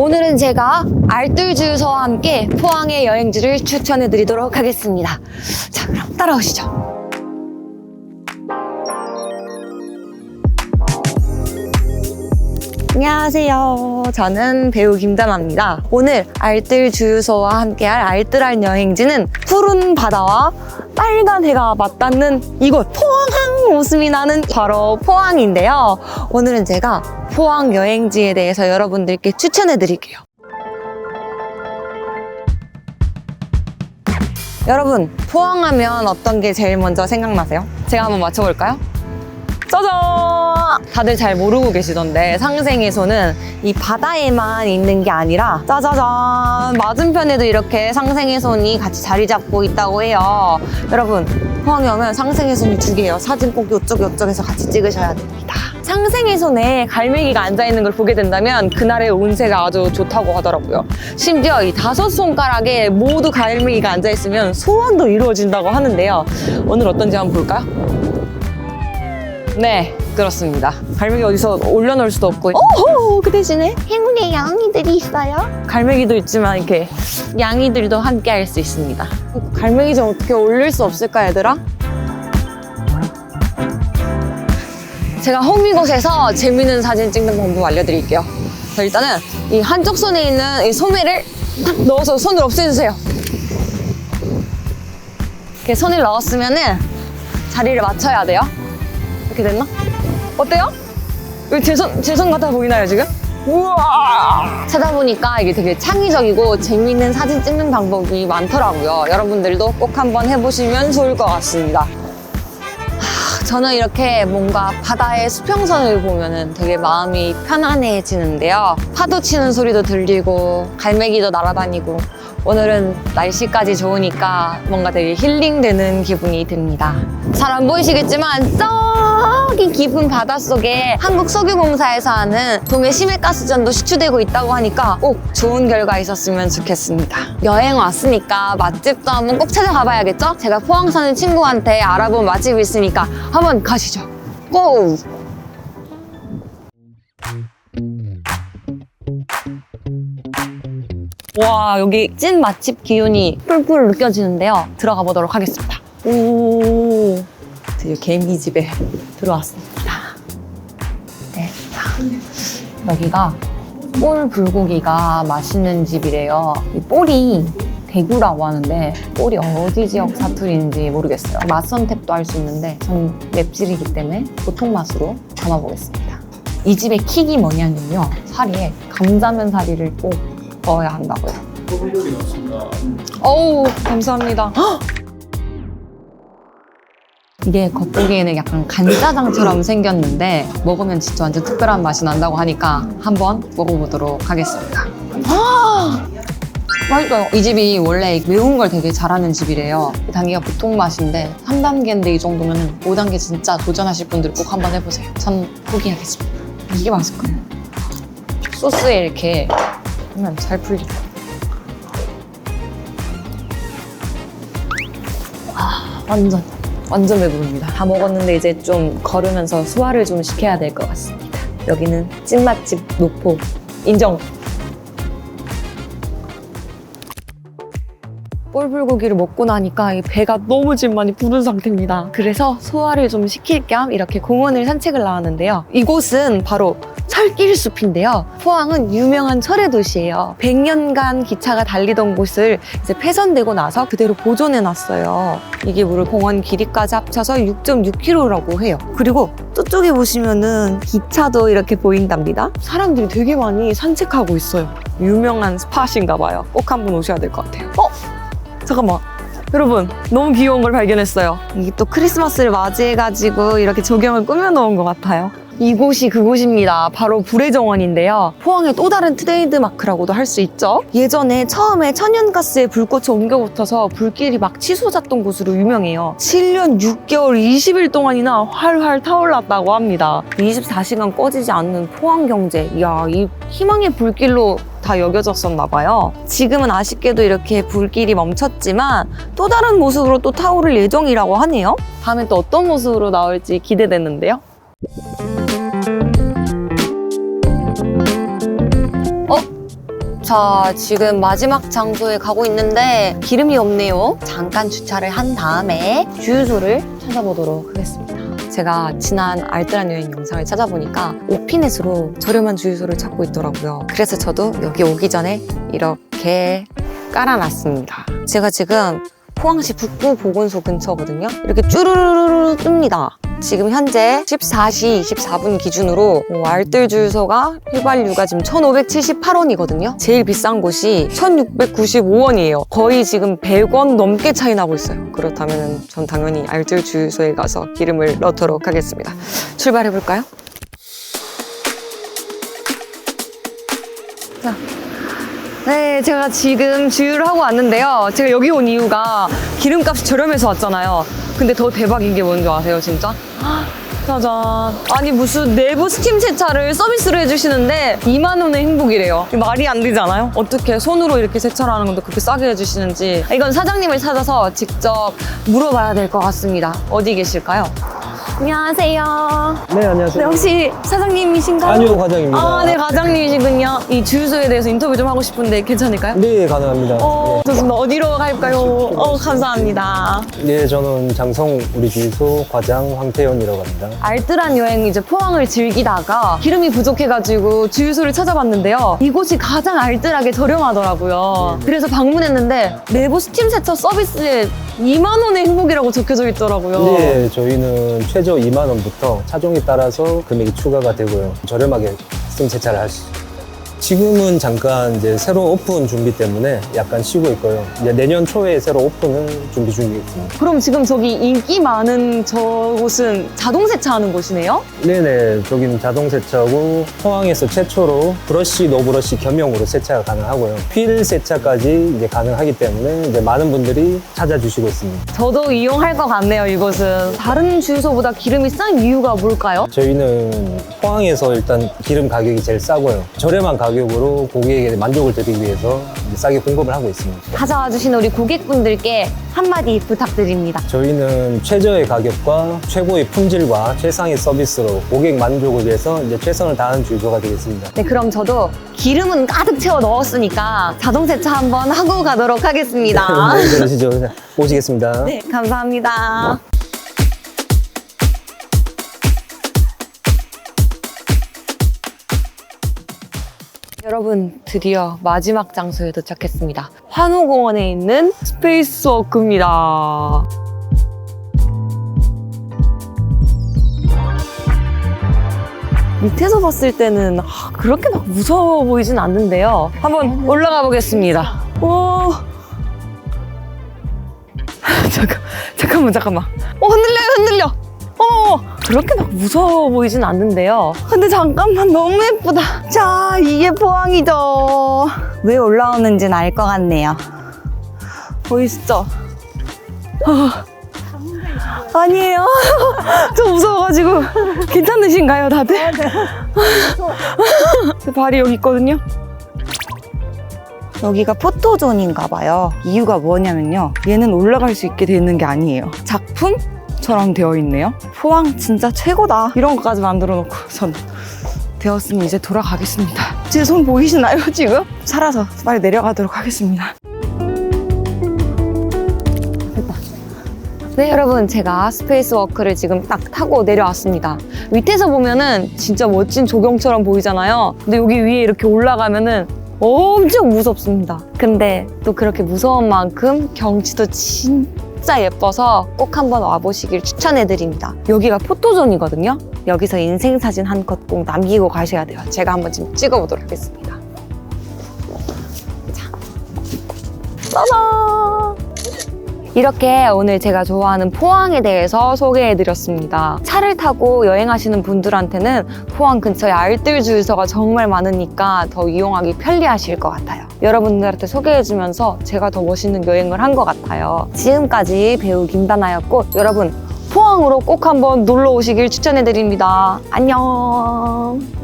오늘은 제가 알뜰 주유소와 함께 포항의 여행지를 추천해 드리도록 하겠습니다. 자, 그럼 따라오시죠. 안녕하세요. 저는 배우 김다나입니다. 오늘 알뜰 주유소와 함께할 알뜰한 여행지는 푸른 바다와 빨간 해가 맞닿는 이곳 포항항 웃음이 나는 바로 포항인데요. 오늘은 제가 포항 여행지에 대해서 여러분들께 추천해 드릴게요. 여러분, 포항하면 어떤 게 제일 먼저 생각나세요? 제가 한번 맞춰볼까요? 짜잔! 다들 잘 모르고 계시던데 상생에서는 이 바다에만 있는 게 아니라 짜자잔 맞은편에도 이렇게 상생해손이 같이 자리 잡고 있다고 해요. 여러분 포항에 오면 상생해손이 두 개예요. 사진 꼭 요쪽 요쪽에서 같이 찍으셔야 됩니다. 상생해손에 갈매기가 앉아 있는 걸 보게 된다면 그날의 운세가 아주 좋다고 하더라고요. 심지어 이 다섯 손가락에 모두 갈매기가 앉아 있으면 소원도 이루어진다고 하는데요. 오늘 어떤지 한번 볼까요? 네, 그렇습니다. 갈매기 어디서 올려놓을 수도 없고. 오호! 그 대신에 행운의 양이들이 있어요. 갈매기도 있지만 이렇게 양이들도 함께 할 수 있습니다. 갈매기 좀 어떻게 올릴 수 없을까, 얘들아? 제가 홈이곳에서 재밌는 사진 찍는 방법 알려드릴게요. 자, 일단은 이 한쪽 손에 있는 이 소매를 딱 넣어서 손을 없애주세요. 이렇게 손을 넣었으면은 자리를 맞춰야 돼요. 이렇게 됐나? 어때요? 제 손, 제 손 같아 보이나요, 지금? 우와! 찾아보니까 이게 되게 창의적이고 재미있는 사진 찍는 방법이 많더라고요. 여러분들도 꼭 한번 해보시면 좋을 것 같습니다. 하, 저는 이렇게 뭔가 바다의 수평선을 보면은 되게 마음이 편안해지는데요. 파도 치는 소리도 들리고, 갈매기도 날아다니고, 오늘은 날씨까지 좋으니까 뭔가 되게 힐링되는 기분이 듭니다. 잘 안 보이시겠지만 저기 깊은 바닷속에 한국석유공사에서 하는 동해 심해가스전도 시추되고 있다고 하니까 꼭 좋은 결과 있었으면 좋겠습니다. 여행 왔으니까 맛집도 한번 꼭 찾아가 봐야겠죠? 제가 포항 사는 친구한테 알아본 맛집이 있으니까 한번 가시죠. 고! 와 여기 찐 맛집 기운이 뿔뿔 느껴지는데요. 들어가 보도록 하겠습니다. 오. 드디어 개미 집에 들어왔습니다. 네, 자, 여기가 볼 불고기가 맛있는 집이래요. 이 볼이 대구라고 하는데 볼이 어디 지역 사투리인지 모르겠어요. 맛 선택도 할 수 있는데 전 맵찔이기 때문에 보통 맛으로 담아보겠습니다. 이 집의 킥이 뭐냐면요. 사리에 감자면 사리를 꼭 넣어야 한다고요. 소금요리 넣습니다. 어우, 감사합니다. 헉! 이게 겉보기에는 약간 간짜장처럼 생겼는데 먹으면 진짜 완전 특별한 맛이 난다고 하니까 한번 먹어보도록 하겠습니다. 아! 맛있어요. 이 집이 원래 매운 걸 되게 잘하는 집이래요. 이 단계가 보통 맛인데 3단계인데 이 정도면 5단계 진짜 도전하실 분들 꼭 한번 해보세요. 전 포기하겠습니다. 이게 맛있을 거예요. 소스에 이렇게 하면 잘 풀릴 거예요. 완전 완전 배부릅니다. 다 먹었는데 이제 좀 걸으면서 소화를 좀 시켜야 될 것 같습니다. 여기는 찐맛집 노포 인정. 볼불고기를 먹고 나니까 이 배가 너무 지금 많이 부른 상태입니다. 그래서 소화를 좀 시킬 겸 이렇게 공원을 산책을 나왔는데요. 이곳은 바로 철길 숲인데요. 포항은 유명한 철의 도시예요. 100년간 기차가 달리던 곳을 이제 폐선되고 나서 그대로 보존해 놨어요. 이게 무려 공원 길이까지 합쳐서 6.6km라고 해요. 그리고 저쪽에 보시면은 기차도 이렇게 보인답니다. 사람들이 되게 많이 산책하고 있어요. 유명한 스팟인가 봐요. 꼭 한번 오셔야 될 것 같아요. 어? 잠깐만. 여러분, 너무 귀여운 걸 발견했어요. 이게 또 크리스마스를 맞이해가지고 이렇게 조경을 꾸며놓은 것 같아요. 이곳이 그곳입니다. 바로 불의 정원인데요. 포항의 또 다른 트레이드 마크라고도 할 수 있죠. 예전에 처음에 천연가스에 불꽃이 옮겨 붙어서 불길이 막 치솟았던 곳으로 유명해요. 7년 6개월 20일 동안이나 활활 타올랐다고 합니다. 24시간 꺼지지 않는 포항 경제. 이야, 이 희망의 불길로 다 여겨졌었나 봐요. 지금은 아쉽게도 이렇게 불길이 멈췄지만 또 다른 모습으로 또 타오를 예정이라고 하네요. 다음에 또 어떤 모습으로 나올지 기대되는데요. 자, 지금 마지막 장소에 가고 있는데 기름이 없네요. 잠깐 주차를 한 다음에 주유소를 찾아보도록 하겠습니다. 제가 지난 알뜰한 여행 영상을 찾아보니까 오피넷으로 저렴한 주유소를 찾고 있더라고요. 그래서 저도 여기 오기 전에 이렇게 깔아놨습니다. 제가 지금 포항시 북구 보건소 근처거든요. 이렇게 쭈루루루 뜹니다. 지금 현재 14시 24분 기준으로 어, 알뜰 주유소가 휘발유가 지금 1,578원이거든요. 제일 비싼 곳이 1,695원이에요. 거의 지금 100원 넘게 차이 나고 있어요. 그렇다면 전 당연히 알뜰 주유소에 가서 기름을 넣도록 하겠습니다. 출발해 볼까요? 자, 네, 제가 지금 주유를 하고 왔는데요. 제가 여기 온 이유가 기름값이 저렴해서 왔잖아요. 근데 더 대박인 게 뭔지 아세요, 진짜? 헉, 짜잔. 아니, 무슨 내부 스팀 세차를 서비스로 해주시는데 2만원의 행복이래요. 말이 안 되지 않아요? 어떻게 손으로 이렇게 세차를 하는 건데 그렇게 싸게 해주시는지. 이건 사장님을 찾아서 직접 물어봐야 될 것 같습니다. 어디 계실까요? 안녕하세요. 네, 안녕하세요. 네, 혹시 사장님이신가요? 아니요, 과장입니다. 아, 네, 과장님이시군요. 이 주유소에 대해서 인터뷰 좀 하고 싶은데 괜찮을까요? 네, 가능합니다. 어, 좋습니다. 어디로 갈까요? 어, 감사합니다. 네. 네, 저는 장성 우리 주유소 과장 황태현이라고 합니다. 알뜰한 여행 이제 포항을 즐기다가 기름이 부족해가지고 주유소를 찾아봤는데요. 이곳이 가장 알뜰하게 저렴하더라고요. 그래서 방문했는데 내부 스팀 세차 서비스에 2만 원의 행복이라고 적혀져 있더라고요. 네, 저희는 최저 2만 원부터 차종에 따라서 금액이 추가가 되고요. 저렴하게 스팀 세차를 할수 있습니다. 지금은 잠깐 이제 새로 오픈 준비 때문에 약간 쉬고 있고요. 이제 내년 초에 새로 오픈을 준비 중이겠습니다. 그럼 지금 저기 인기 많은 저곳은 자동 세차하는 곳이네요? 네네, 저기는 자동 세차고 포항에서 최초로 브러쉬, 노브러쉬 겸용으로 세차가 가능하고요. 휠 세차까지 이제 가능하기 때문에 이제 많은 분들이 찾아주시고 있습니다. 저도 이용할 것 같네요, 이곳은. 다른 주유소보다 기름이 싼 이유가 뭘까요? 저희는 포항에서 일단 기름 가격이 제일 싸고요. 저렴한 가격 으로 고객에게 만족을 드리기 위해서 싸게 공급을 하고 있습니다. 찾아와 주신 우리 고객분들께 한마디 부탁드립니다. 저희는 최저의 가격과 최고의 품질과 최상의 서비스로 고객 만족을 위해서 이제 최선을 다하는 주유소가 되겠습니다. 네, 그럼 저도 기름은 가득 채워 넣었으니까 자동 세차 한번 하고 가도록 하겠습니다. 네, 그러시죠. 그냥 모시겠습니다. 네, 감사합니다. 여러분, 드디어 마지막 장소에 도착했습니다. 환호공원에 있는 스페이스워크입니다. 밑에서 봤을 때는 아, 그렇게 막 무서워 보이진 않는데요. 한번 올라가 보겠습니다. 오. 잠깐, 잠깐만, 잠깐만. 어, 흔들려요, 흔들려. 어, 그렇게 막 무서워 보이진 않는데요. 근데 잠깐만, 너무 예쁘다. 자, 이게 포항이죠. 왜 올라오는지는 알 것 같네요. 보이시죠? 아, 아니에요. 저 무서워가지고. 괜찮으신가요, 다들? 제 발이 여기 있거든요. 여기가 포토존인가 봐요. 이유가 뭐냐면요. 얘는 올라갈 수 있게 되는 게 아니에요. 작품 처럼 되어 있네요. 포항 진짜 최고다. 이런 것까지 만들어 놓고 전 되었으니 이제 돌아가겠습니다. 제 손 보이시나요, 지금? 살아서 빨리 내려가도록 하겠습니다. 네, 여러분. 제가 스페이스 워크를 지금 딱 타고 내려왔습니다. 밑에서 보면은 진짜 멋진 조경처럼 보이잖아요. 근데 여기 위에 이렇게 올라가면은 엄청 무섭습니다. 근데 또 그렇게 무서운 만큼 경치도 진짜 예뻐서 꼭 한번 와보시길 추천해드립니다. 여기가 포토존이거든요. 여기서 인생사진 한 컷 꼭 남기고 가셔야 돼요. 제가 한번 지금 찍어보도록 하겠습니다. 자. 짜잔! 이렇게 오늘 제가 좋아하는 포항에 대해서 소개해드렸습니다. 차를 타고 여행하시는 분들한테는 포항 근처에 알뜰 주유소가 정말 많으니까 더 이용하기 편리하실 것 같아요. 여러분들한테 소개해주면서 제가 더 멋있는 여행을 한 것 같아요. 지금까지 배우 김다나였고 여러분 포항으로 꼭 한번 놀러 오시길 추천해드립니다. 안녕!